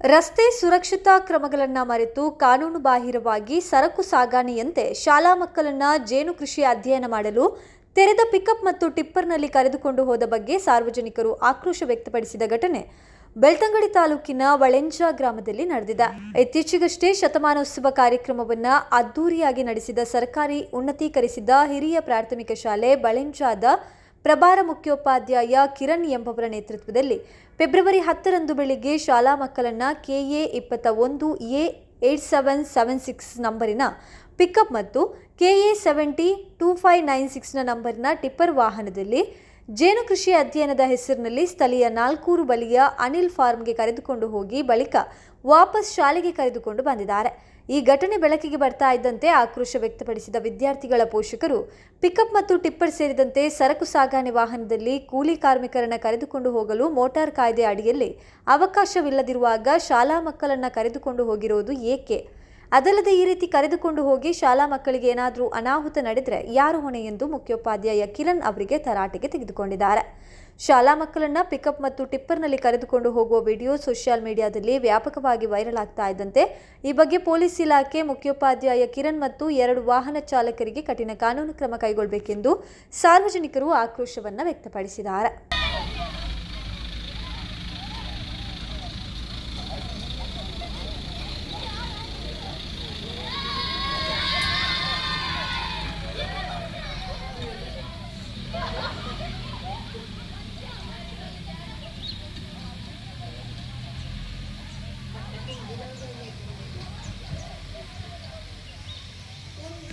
ರಸ್ತೆ ಸುರಕ್ಷತಾ ಕ್ರಮಗಳನ್ನು ಮರೆತು ಕಾನೂನು ಬಾಹಿರವಾಗಿ ಸರಕು ಸಾಗಾಣೆಯಂತೆ ಶಾಲಾ ಮಕ್ಕಳನ್ನ ಜೇನು ಕೃಷಿ ಅಧ್ಯಯನ ಮಾಡಲು ತೆರೆದ ಪಿಕಪ್ ಮತ್ತು ಟಿಪ್ಪರ್ನಲ್ಲಿ ಕರೆದುಕೊಂಡು ಹೋದ ಬಗ್ಗೆ ಸಾರ್ವಜನಿಕರು ಆಕ್ರೋಶ ವ್ಯಕ್ತಪಡಿಸಿದ ಘಟನೆ ಬೆಳ್ತಂಗಡಿ ತಾಲೂಕಿನ ವಳೆಂಜ ಗ್ರಾಮದಲ್ಲಿ ನಡೆದಿದೆ. ಇತ್ತೀಚೆಗಷ್ಟೇ ಶತಮಾನೋತ್ಸವ ಕಾರ್ಯಕ್ರಮವನ್ನು ಅದ್ದೂರಿಯಾಗಿ ನಡೆಸಿದ ಸರ್ಕಾರಿ ಉನ್ನತೀಕರಿಸಿದ ಹಿರಿಯ ಪ್ರಾಥಮಿಕ ಶಾಲೆ ಬಳೆಂಜಾದ ಪ್ರಭಾರ ಮುಖ್ಯೋಪಾಧ್ಯಾಯ ಕಿರಣ್ ಎಂಬವರ ನೇತೃತ್ವದಲ್ಲಿ ಫೆಬ್ರವರಿ ಹತ್ತರಂದು ಬೆಳಿಗ್ಗೆ ಶಾಲಾ ಮಕ್ಕಳನ್ನ ಕೆಎ ಇಪ್ಪತ್ತ ಒಂದು A eight seven seven six ನಂಬರಿನ pickup ಮತ್ತು K A seventy two five nine ಸಿಕ್ಸ್ನ ನಂಬರಿನ ಟಿಪ್ಪರ್ ವಾಹನದಲ್ಲಿ ಜೇನು ಕೃಷಿ ಅಧ್ಯಯನದ ಹೆಸರಿನಲ್ಲಿ ಸ್ಥಳೀಯ ನಾಲ್ಕೂರು ಬಳಿಯ ಅನಿಲ್ ಫಾರ್ಮ್ಗೆ ಕರೆದುಕೊಂಡು ಹೋಗಿ ಬಳಿಕ ವಾಪಸ್ ಶಾಲೆಗೆ ಕರೆದುಕೊಂಡು ಬಂದಿದ್ದಾರೆ. ಈ ಘಟನೆ ಬೆಳಕಿಗೆ ಬರ್ತಾ ಇದ್ದಂತೆ ಆಕ್ರೋಶ ವ್ಯಕ್ತಪಡಿಸಿದ ವಿದ್ಯಾರ್ಥಿಗಳ ಪೋಷಕರು, ಪಿಕಪ್ ಮತ್ತು ಟಿಪ್ಪರ್ ಸೇರಿದಂತೆ ಸರಕು ಸಾಗಣೆ ವಾಹನದಲ್ಲಿ ಕೂಲಿ ಕಾರ್ಮಿಕರನ್ನು ಕರೆದುಕೊಂಡು ಹೋಗಲು ಮೋಟಾರ್ ಕಾಯ್ದೆ ಅಡಿಯಲ್ಲಿ ಅವಕಾಶವಿಲ್ಲದಿರುವಾಗ ಶಾಲಾ ಮಕ್ಕಳನ್ನ ಕರೆದುಕೊಂಡು ಹೋಗಿರೋದು ಏಕೆ? ಅದಲ್ಲದೆ ಈ ರೀತಿ ಕರೆದುಕೊಂಡು ಹೋಗಿ ಶಾಲಾ ಮಕ್ಕಳಿಗೆ ಏನಾದರೂ ಅನಾಹುತ ನಡೆದರೆ ಯಾರು ಹೊಣೆ ಎಂದು ಮುಖ್ಯೋಪಾಧ್ಯಾಯ ಕಿರಣ್ ಅವರಿಗೆ ತರಾಟೆಗೆ ತೆಗೆದುಕೊಂಡಿದ್ದಾರೆ. ಶಾಲಾ ಮಕ್ಕಳನ್ನ ಪಿಕಪ್ ಮತ್ತು ಟಿಪ್ಪರ್ನಲ್ಲಿ ಕರೆದುಕೊಂಡು ಹೋಗುವ ವಿಡಿಯೋ ಸೋಷಿಯಲ್ ಮೀಡಿಯಾದಲ್ಲಿ ವ್ಯಾಪಕವಾಗಿ ವೈರಲ್ ಆಗ್ತಾ ಇದ್ದಂತೆ ಈ ಬಗ್ಗೆ ಪೊಲೀಸ್ ಇಲಾಖೆ ಮುಖ್ಯೋಪಾಧ್ಯಾಯ ಕಿರಣ್ ಮತ್ತು ಎರಡು ವಾಹನ ಚಾಲಕರಿಗೆ ಕಠಿಣ ಕಾನೂನು ಕ್ರಮ ಕೈಗೊಳ್ಳಬೇಕೆಂದು ಸಾರ್ವಜನಿಕರು ಆಕ್ರೋಶವನ್ನು ವ್ಯಕ್ತಪಡಿಸಿದ್ದಾರೆ.